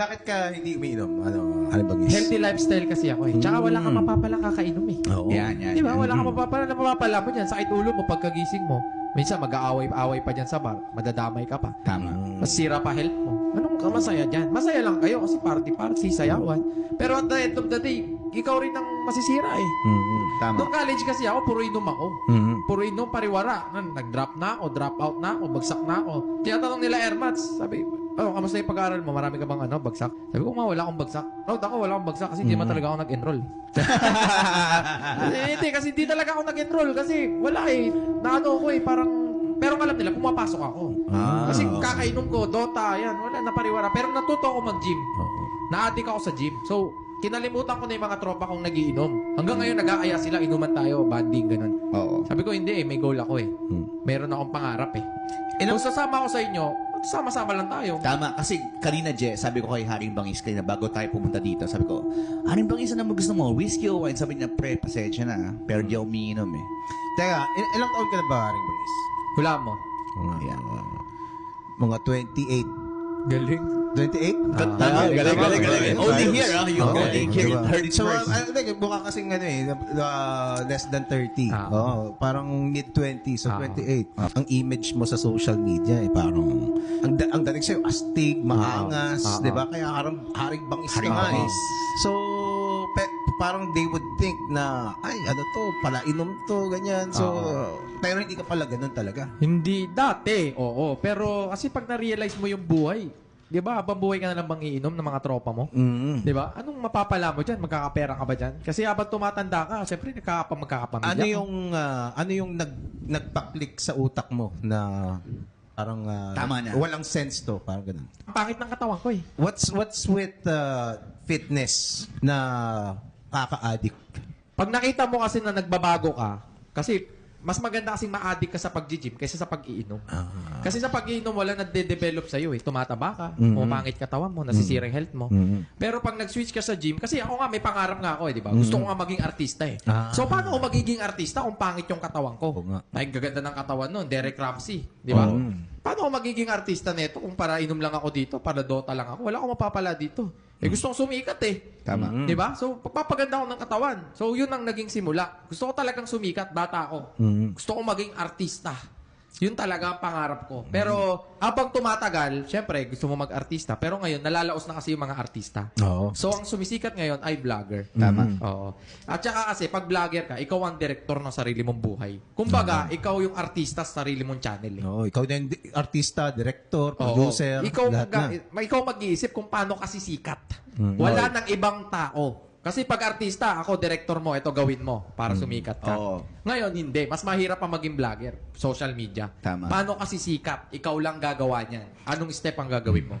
Bakit ka hindi umiinom? Ano, ano bang is? Healthy lifestyle kasi ako eh. Tsaka wala kang mapapala kakainom eh. Oo. Yan, yan. Di ba? Wala kang mapapala na mapapala mo dyan. Sakit ulo mo pagkagising mo. Minsan mag-aaway-aaway pa dyan sa bar. Madadamay ka pa. Tama. Masira pa health mo. Anong ka masaya dyan? Masaya lang kayo kasi party-party, sayawan. Pero at the end of the day, ikaw rin ang masisira eh. Mm, Tama. Noong college kasi ako, puro inom ako. mm. Puro inom, pariwara. Nan- Nag-drop na ako, drop out na ako, bagsak na ako. Tinatanong nila Airmats, sabi, oh, kamusta yung pag-aaral mo? Marami ka bang ano, bagsak? Sabi ko, ma, wala akong bagsak. Road ako, wala akong bagsak kasi hindi naman talaga ako nag-enroll. Eh, Hindi, kasi hindi talaga ako nag-enroll kasi wala eh. Naano ko eh, parang, pero alam nila, pumapasok ako. Ah, kasi kakainom ko, Dota, yan, wala na pariwara. Pero natuto ako mag-gym. Oo. Na-addict ako sa gym. So, kinalimutan ko na yung mga tropa kong nagiinom. Hanggang ngayon, nag-aaya sila, inuman tayo, banding, ganun. Oo. Sabi ko, hindi eh, may goal ako eh. Hmm. Meron akong pangarap eh. Ilang- Kung sasama ako sa inyo, sama-sama lang tayo. Tama. Kasi kanina, Je, sabi ko kay Haring Bangis kanina bago tayo pumunta dito, sabi ko, Haring Bangis, ano mo gusto mo? Whiskey o wine? Sabi niya, pre, pasensya na. ah. Pero di ako umiinom eh. Teka, il- ilang taon ka na ba, Haring Bangis? Hula mo. Yeah. mga 28. Galing. 28? Ah, galing, galing, galing, galing. galing. Only here, ah. You Oo, only hear it, heard it So, first. ano, hindi, mukha kasing ano eh, uh, less than 30. Ah. Oo, parang mid-20, so Ah. 28. Ang image mo sa social media eh, parang, ang, da- ang dating sa'yo, astig, maangas, Ah. di ba? Kaya harang, haring bangis ka Haring nga eh. So, pe- parang they would think na, ay, ano to, pala inom to, ganyan. So, pero hindi ka pala ganun talaga. Hindi, dati, oo. Pero kasi pag na-realize mo yung buhay, di ba, habang buhay ka na lang bang iinom ng mga tropa mo? Mm. Di ba? Anong mapapala mo dyan? Magkakapera ka ba dyan? Kasi habang tumatanda ka, syempre nagkakapa, magkakapamilya Ano yung ah, ano yung nag nagpa-click sa utak mo na parang ah, Tama na. walang sense to, parang ganun. Ang pangit ng katawan ko eh. What's what's with uh, fitness na kaka-addict? Pag nakita mo kasi na nagbabago ka, kasi mas maganda kasing ma-addict ka sa pag-gym kaysa sa pag-iinom. Ah. Kasi sa pag-iinom, wala nagde-develop sa'yo eh. Tumataba ka, Mhm. pumangit katawan mo, nasisira yung health mo. Mhm. Pero pag nag-switch ka sa gym, kasi ako nga, may pangarap nga ako eh, di ba? Gusto ko nga maging artista eh. Ah. So, paano ako magiging artista kung pangit yung katawan ko? Ay, gaganda ng katawan nun, Derek Ramsey, di ba? Oo. Paano ako magiging artista nito kung para inom lang ako dito, para Dota lang ako? Wala akong mapapala dito. Eh, gusto kong sumikat eh. Tama. Di ba? So, papaganda ako ng katawan. So, yun ang naging simula. Gusto ko talagang sumikat, bata ako. Mhm. Gusto ko maging artista. Yun talaga ang pangarap ko. Pero, habang tumatagal, syempre, gusto mo mag-artista. Pero ngayon, nalalaos na kasi yung mga artista. Oo. So, ang sumisikat ngayon ay vlogger. Tama. Oo. At saka kasi, pag vlogger ka, ikaw ang director ng sarili mong buhay. Kumbaga, ikaw yung artista sa sarili mong channel. Eh. Oo, ikaw din di- artista, director, Oo. producer, ikaw, lahat na. mag- ma- ikaw mag-iisip kung paano kasi sikat. Mm. Wala nang ibang tao. Kasi pag artista, ako director mo, ito gawin mo para Mm. sumikat ka. Oo. Ngayon, hindi. Mas mahirap pa maging vlogger. Social media. Tama. Paano kasi sikat? Ikaw lang gagawa niyan. Anong step ang gagawin mo?